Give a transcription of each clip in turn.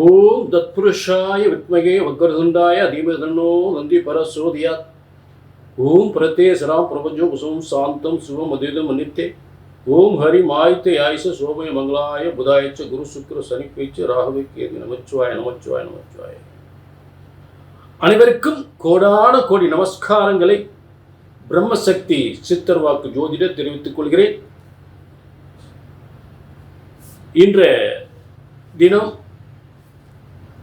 ஓம் தத்புருஷாய வித்மகே வக்கரதுண்டாய தீமதன்னோ நந்தி பரசோதியாத். ஓம் பிரத்தே சராம் பிரபஞ்சோ குசும் சாந்தம் சிவம் அதிதம் அனித்தே. ஓம் ஹரி மாய்த்தே ஆயுச சோமய மங்களாய புதாயச்ச குரு சுக்கர சனிப்பேச்சு ராகவே கேது நமச்சிவாய நமச்சிவாய நமச்சிவாய. அனைவருக்கும் கோடான கோடி நமஸ்காரங்களை பிரம்மசக்தி சித்தர் வாக்கு ஜோதிட தெரிவித்துக் கொள்கிறேன். இன்றைய தினம்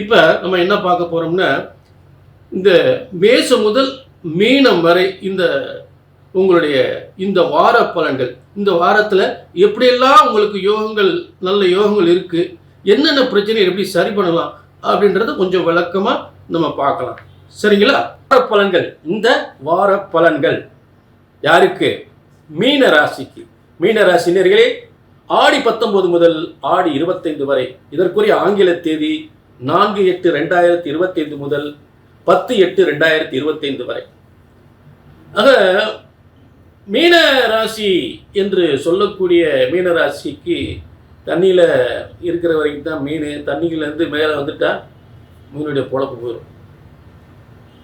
இப்போ நம்ம என்ன பார்க்க போகிறோம்னா இந்த மேசம் முதல் மீனம் வரை இந்த உங்களுடைய இந்த வார பலன்கள் இந்த வாரத்தில் எப்படியெல்லாம் உங்களுக்கு யோகங்கள் நல்ல யோகங்கள் இருக்குது என்னென்ன பிரச்சனை எப்படி சரி பண்ணலாம் அப்படின்றத கொஞ்சம் விளக்கமாக நம்ம பார்க்கலாம். சரிங்களா? வார பலன்கள் இந்த வார பலன்கள் யாருக்கு? மீன ராசிக்கு. மீன ராசினியர்களே ஆடி பத்தொன்பது முதல் ஆடி இருபத்தைந்து வரை இதற்குரிய ஆங்கில தேதி நான்கு எட்டு ரெண்டாயிரத்தி இருபத்தைந்து முதல் பத்து எட்டு ரெண்டாயிரத்தி இருபத்தைந்து வரை. ஆக மீன ராசி என்று சொல்லக்கூடிய மீன ராசிக்கு தண்ணியில் இருக்கிற வரைக்கும் தான் மீன் தண்ணியிலேருந்து மேலே வந்துட்டால் மீனுடைய பொழப்பு போயிடும்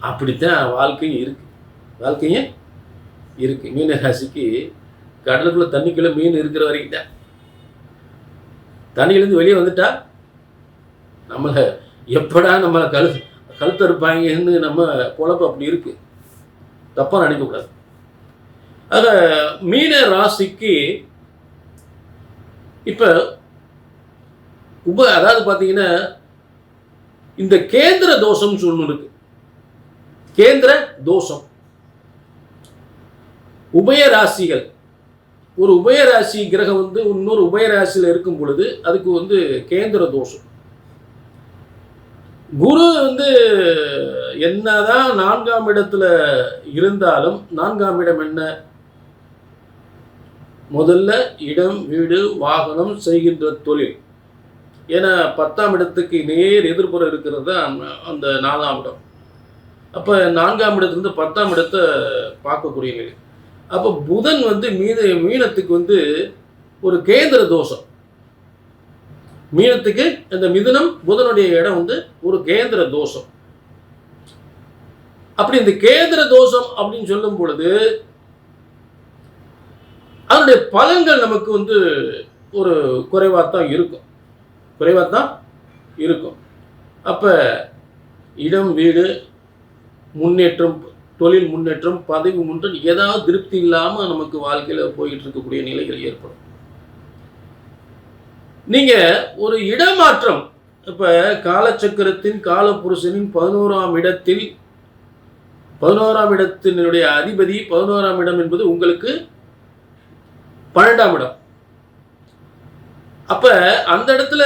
அப்படித்தான் வாழ்க்கையும் இருக்கு. வாழ்க்கையும் இருக்கு. மீன ராசிக்கு கடலுக்குள்ளே தண்ணிக்குள்ளே மீன் இருக்கிற வரைக்கும் தான். தண்ணியிலேருந்து வெளியே வந்துட்டா நம்மளை எப்படா நம்மளை கழு கழுத்தறுப்பாங்கன்னு நம்ம பொழப்பு அப்படி இருக்கு. தப்பாக நினைக்கக்கூடாது ஆக மீன ராசிக்கு இப்போ உப அதாவது பார்த்தீங்கன்னா இந்த கேந்திர தோஷம்னு சொல்லணும் இருக்கு. கேந்திர தோஷம். உபயராசிகள் ஒரு உபயராசி கிரகம் வந்து இன்னொரு உபயராசியில் இருக்கும் பொழுது அதுக்கு வந்து கேந்திர தோஷம். குரு வந்து என்னதான் நான்காம் இடத்துல இருந்தாலும் நான்காம் இடம் என்ன? முதல்ல இடம் வீடு வாகனம் செய்கின்ற தொழில். ஏன்னா பத்தாம் இடத்துக்கு நேர் எதிர்ப்புறம் இருக்கிறது தான் அந்த- நாலாம் இடம். அப்போ நான்காம் இடத்துலேருந்து பத்தாம் இடத்தை பார்க்கக்கூடிய அப்போ புதன் வந்து மீன மீனத்துக்கு வந்து ஒரு கேந்திர தோஷம். மீனத்துக்கு இந்த மிதுனம் புதனுடைய இடம் வந்து ஒரு கேந்திர தோஷம். அப்படி இந்த கேந்திர தோஷம் அப்படின்னு சொல்லும் பொழுது அதனுடைய பலன்கள் நமக்கு வந்து ஒரு குறைவாக தான் இருக்கும். குறைவாக தான் இருக்கும். அப்போ இடம் வீடு முன்னேற்றம் தொழில் முன்னேற்றம் பதவி முன்னேற்றம் ஏதாவது திருப்தி இல்லாமல் நமக்கு வாழ்க்கையில் போயிட்டு இருக்கக்கூடிய நிலைகள் ஏற்படும். நீங்கள் ஒரு இடமாற்றம். இப்போ காலச்சக்கரத்தின் காலப்புருஷனின் பதினோராம் இடத்தில் பதினோராம் இடத்தினுடைய அதிபதி பதினோராம் இடம் என்பது உங்களுக்கு பன்னெண்டாம் இடம். அப்ப அந்த இடத்துல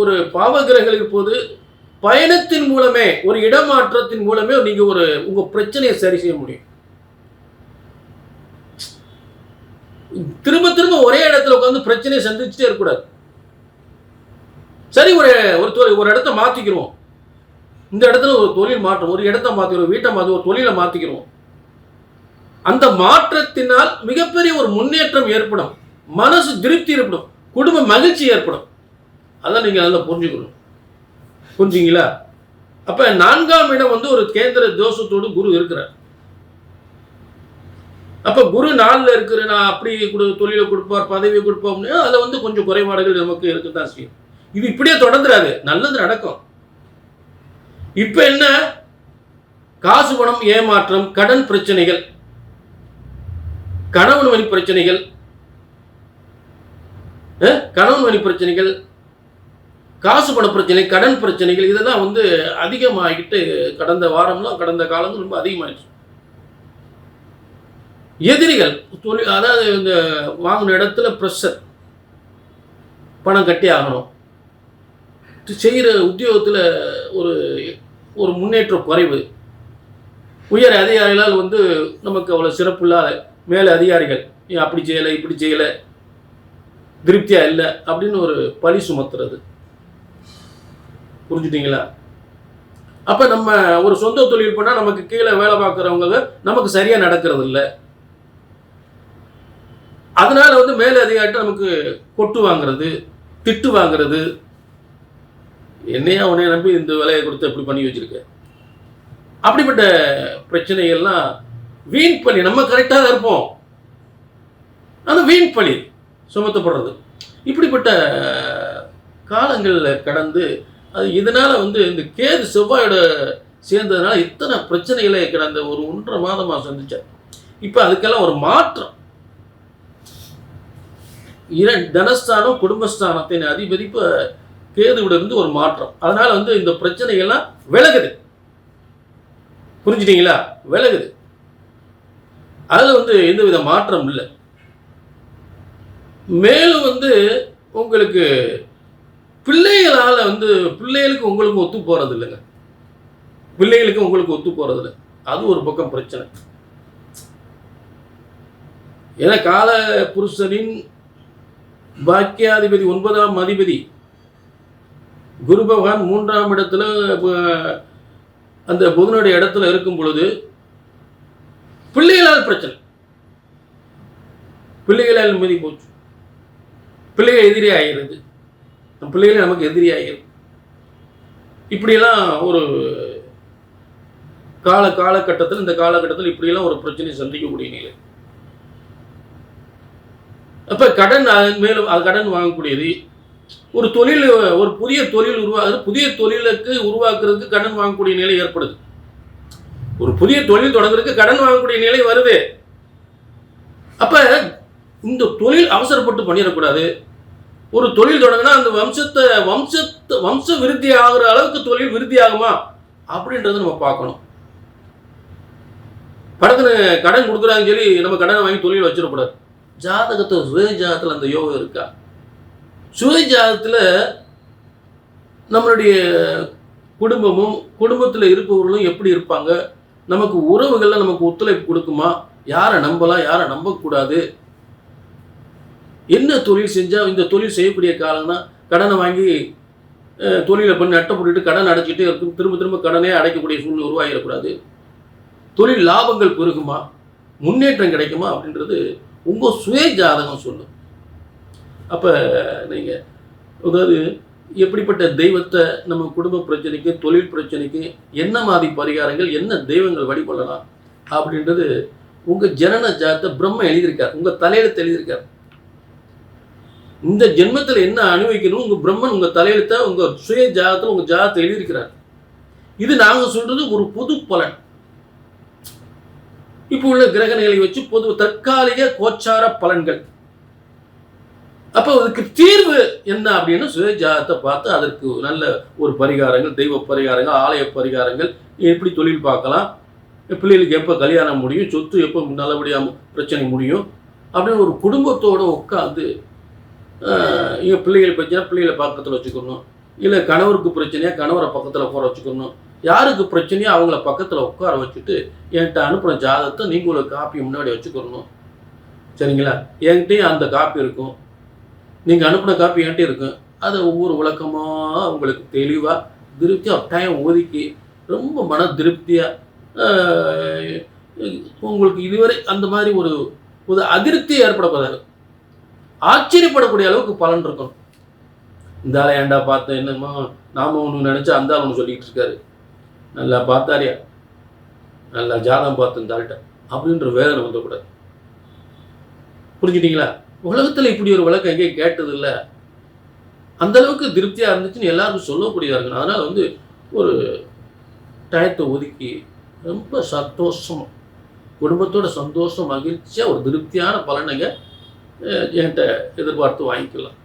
ஒரு பாவகிரகங்கள் இருப்போது பயணத்தின் மூலமே ஒரு இடமாற்றத்தின் மூலமே நீங்க ஒரு உங்க பிரச்சனையை சரி செய்ய முடியும். திரும்ப திரும்ப ஒரே இடத்துல உட்காந்து பிரச்சனையை சந்திச்சுட்டே இருக்கக்கூடாது. சரி ஒரு ஒரு தொழில் ஒரு இடத்த மாற்றிக்கிறோம் இந்த இடத்துல ஒரு தொழில் மாற்றம் ஒரு இடத்த மாற்றிக்கிறோம் வீட்டை மாற்றி ஒரு தொழிலை மாற்றிக்கிறோம் அந்த மாற்றத்தினால் மிகப்பெரிய ஒரு முன்னேற்றம் ஏற்படும். மனசு திருப்தி ஏற்படும். குடும்ப மகிழ்ச்சி ஏற்படும். அதான் நீங்கள் நல்லா புரிஞ்சுக்கணும். புரிஞ்சுங்களா? அப்போ நான்காம் இடம் வந்து ஒரு கேந்திர தோஷத்தோடு குரு இருக்கிறார். அப்போ குரு நாளில் இருக்கிற நான் அப்படி கொடு தொழிலை கொடுப்பார் பதவி கொடுப்போம்னா அதில் வந்து கொஞ்சம் குறைபாடுகள் நமக்கு இருக்க தான் செய்யும். இது இப்படியே தொடர்ந்துடாது நல்லது நடக்கும். இப்ப என்ன? காசு பணம் ஏமாற்றம் கடன் பிரச்சனைகள் கணவன் வழி பிரச்சனைகள் கணவன் வழி பிரச்சனைகள் காசு பண பிரச்சனை கடன் பிரச்சனைகள் இதெல்லாம் வந்து அதிகமாகிட்டு கடந்த வாரம்லாம் கடந்த காலங்கள் ரொம்ப அதிகமாயிடுச்சு. எதிரிகள் தொழில் அதாவது இந்த வாங்கின இடத்துல ப்ரெஷர் பணம் கட்டி ஆகணும். செய்கிற உத்தியோகத்தில் ஒரு ஒரு முன்னேற்ற குறைவு. உயர் அதிகாரிகளால் வந்து நமக்கு அவ்வளோ சிறப்பில்லாத மேலே அதிகாரிகள் அப்படி செய்யலை இப்படி செய்யலை திருப்தியாக இல்லை அப்படின்னு ஒரு பழி சுமத்துறது. புரிஞ்சுட்டிங்களா? அப்போ நம்ம ஒரு சொந்த தொழில் பண்ணால் நமக்கு கீழே வேலை பார்க்குறவங்க நமக்கு சரியாக நடக்கிறது இல்லை. அதனால வந்து மேலே அதிகாரிட்ட நமக்கு கொட்டு வாங்குறது திட்டு வாங்குறது என்னையா உன்னைய நம்பி இந்த வேலையை கொடுத்து எப்படி பண்ணி வச்சுருக்க? அப்படிப்பட்ட பிரச்சனைகள்லாம் வீண் பணி நம்ம கரெக்டாக தான் இருப்போம். அது வீண் பணி சுமத்தப்படுறது. இப்படிப்பட்ட காலங்களில் கடந்து அது இதனால் வந்து இந்த கேது செவ்வாயோட சேர்ந்ததுனால இத்தனை பிரச்சனைகளை கடந்த ஒரு ஒன்றரை மாதமாக சந்தித்தார் இப்போ அதுக்கெல்லாம் ஒரு மாற்றம். இரண் தனஸ்தானம் குடும்பஸ்தானத்தின் அதிபதி இப்போ கேதுவிட இருந்து ஒரு மாற்றம். அதனால வந்து இந்த பிரச்சனைகள்லாம் விலகுது. புரிஞ்சுட்டீங்களா? விலகுது. அதில் வந்து எந்தவித மாற்றம் இல்லை. மேலும் வந்து உங்களுக்கு பிள்ளைகளால் வந்து பிள்ளைகளுக்கு உங்களுக்கு ஒத்து போகிறது இல்லைங்க. பிள்ளைகளுக்கு உங்களுக்கு ஒத்து போகிறது இல்லை. அது ஒரு பக்கம் பிரச்சனை. ஏன்னா கால புருஷனின் பாக்கியாதிபதி ஒன்பதாம் அதிபதி குரு பகவான் மூன்றாம் இடத்துல அந்த புதனுடைய இடத்துல இருக்கும் பொழுது பிள்ளைகளால் பிரச்சனை. பிள்ளைகளால் மீதி போச்சு. பிள்ளைகள் எதிரி ஆகிறது நம் பிள்ளைகள் நமக்கு எதிரி ஆகிறது இப்படியெல்லாம் ஒரு கால காலகட்டத்தில் இந்த காலகட்டத்தில் இப்படியெல்லாம் ஒரு பிரச்சனை சந்திக்கக்கூடிய நிலை. அப்போ கடன் மேலும் அது கடன் வாங்கக்கூடியது ஒரு தொழில் ஒரு புதிய தொழில் உருவாகுது புதிய தொழிலுக்கு உருவாக்குறதுக்கு கடன் வாங்கக்கூடிய நிலை ஏற்படுது. ஒரு புதிய தொழில் தொடங்குறதுக்கு கடன் வாங்கக்கூடிய நிலை வருது. அப்ப இந்த தொழில் அவசரப்பட்டு பண்ணிடக்கூடாது. ஒரு தொழில் தொடங்கினா அந்த வம்சத்தை வம்சத்தை வம்ச விருத்தி ஆகுற அளவுக்கு தொழில் விருத்தி ஆகுமா? அப்படின்றத நம்ம பார்க்கணும். படத்துக்கு கடன் கொடுக்குறாங்கன்னு சொல்லி நம்ம கடனை வாங்கி தொழில் வச்சிடக்கூடாது. ஜாதகத்தை சுய ஜாதகத்தில் அந்த யோகம் இருக்கா? சுயஜாதத்தில் நம்மளுடைய குடும்பமும் குடும்பத்தில் இருப்பவர்களும் எப்படி இருப்பாங்க? நமக்கு உறவுகளில் நமக்கு ஒத்துழைப்பு கொடுக்குமா? யாரை நம்பலாம் யாரை நம்பக்கூடாது? என்ன தொழில் செஞ்சால் இந்த தொழில் செய்யக்கூடிய காலம்னா கடனை வாங்கி தொழிலை பண்ணி நட்டை போட்டுட்டு கடன் அடைச்சிட்டே இருக்கும். திரும்ப திரும்ப கடனே அடைக்கக்கூடிய சூழ்நிலை உருவாகிடக்கூடாது. தொழில் லாபங்கள் பெருகுமா? முன்னேற்றம் கிடைக்குமா? அப்படின்றது உங்கள் சுய ஜாதகம் சொல்லும். அப்போ நீங்கள் அதாவது எப்படிப்பட்ட தெய்வத்தை நம்ம குடும்ப பிரச்சனைக்கு தொழில் பிரச்சனைக்கு என்ன மாதிரி பரிகாரங்கள் என்ன தெய்வங்கள் வழிபடலாம் அப்படின்றது உங்கள் ஜனன ஜாதத்தை பிரம்ம எழுதியிருக்கார். உங்கள் தலையெழுத்து எழுதியிருக்கார். இந்த ஜென்மத்தில் என்ன அனுபவிக்கணும்? உங்கள் பிரம்மன் உங்கள் தலையெழுத்தை உங்கள் சுய ஜாதத்தில் உங்கள் ஜாதத்தை எழுதியிருக்கிறார். இது நாங்கள் சொல்கிறது ஒரு பொது பலன். இப்போ உள்ள கிரகணிகளை வச்சு பொது தற்காலிக கோச்சார பலன்கள். அப்போ அதுக்கு தீர்வு என்ன அப்படின்னு சுயஜாதத்தை பார்த்து அதற்கு நல்ல ஒரு பரிகாரங்கள் தெய்வ பரிகாரங்கள் ஆலய பரிகாரங்கள் எப்படி தொழில் பார்க்கலாம் பிள்ளைகளுக்கு எப்போ கல்யாணம் முடியும் சொத்து எப்போ நல்லபடியாக பிரச்சனை முடியும் அப்படின்னு ஒரு குடும்பத்தோடு உட்காந்து இங்கே பிள்ளைகள் பிரச்சனை பிள்ளைகளை பக்கத்தில் வச்சுக்கணும். இல்லை கணவருக்கு பிரச்சனையாக கணவரை பக்கத்தில் உட்கார வச்சுக்கணும். யாருக்கு பிரச்சனையோ அவங்கள பக்கத்தில் உட்கார வச்சுட்டு என்கிட்ட அனுப்புகிற ஜாதகத்தை நீங்கள் ஒரு காப்பி முன்னாடி வச்சுக்கணும். சரிங்களா? என்கிட்டையும் அந்த காப்பி இருக்கும். நீங்கள் அனுப்பின காப்பி என்கிட்ட இருக்கும் அதை ஒவ்வொரு விளக்கமாக உங்களுக்கு தெளிவாக திருப்தியாக டைம் ஒதுக்கி ரொம்ப மன திருப்தியாக உங்களுக்கு இதுவரை அந்த மாதிரி ஒரு ஒரு அதிருப்தி ஏற்படக்கூடாது. ஆச்சரியப்படக்கூடிய அளவுக்கு பலன் இருக்கும் இந்த ஆளை ஏன்டா பார்த்தேன் என்னமோ நாம ஒன்று நினச்சா அந்த ஆள் ஒன்று சொல்லிக்கிட்டு இருக்காரு. நல்லா பார்த்தாரியா? நல்லா ஜாதகம் பார்த்து இந்த ஆள்கிட்ட அப்படின்ற வேதனை வந்துடக்கூடாது. புரிஞ்சுட்டீங்களா உலகத்தில் இப்படி ஒரு வழக்கு எங்கேயும் கேட்டது இல்லை அந்த அளவுக்கு திருப்தியாக இருந்துச்சுன்னு எல்லாருக்கும் சொல்லக்கூடியதாக இருக்கணும் அதனால் வந்து ஒரு டயத்தை ஒதுக்கி ரொம்ப சந்தோஷம் குடும்பத்தோட சந்தோஷம் மகிழ்ச்சியாக ஒரு திருப்தியான பலனைங்க என்கிட்ட எதிர்பார்த்து வாங்கிக்கலாம்.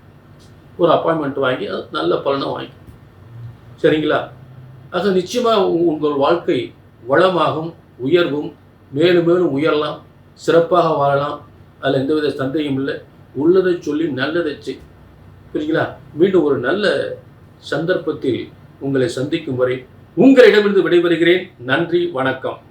ஒரு அப்பாயின்மெண்ட் வாங்கி அது நல்ல பலனை வாங்கிக்கலாம். சரிங்களா? ஆக நிச்சயமாக உங்கள் வாழ்க்கை வளமாகும் உயர்வும் மேலும் மேலும் உயரலாம் சிறப்பாக வாழலாம். அதில் எந்தவித சந்தேகம் இல்லை. உள்ளதை சொல்லி நல்லதை செய். புரியுங்களா மீண்டும் ஒரு நல்ல சந்தர்ப்பத்தில் உங்களை சந்திக்கும் வரை உங்களிடமிருந்து விடைபெறுகிறேன். நன்றி வணக்கம்.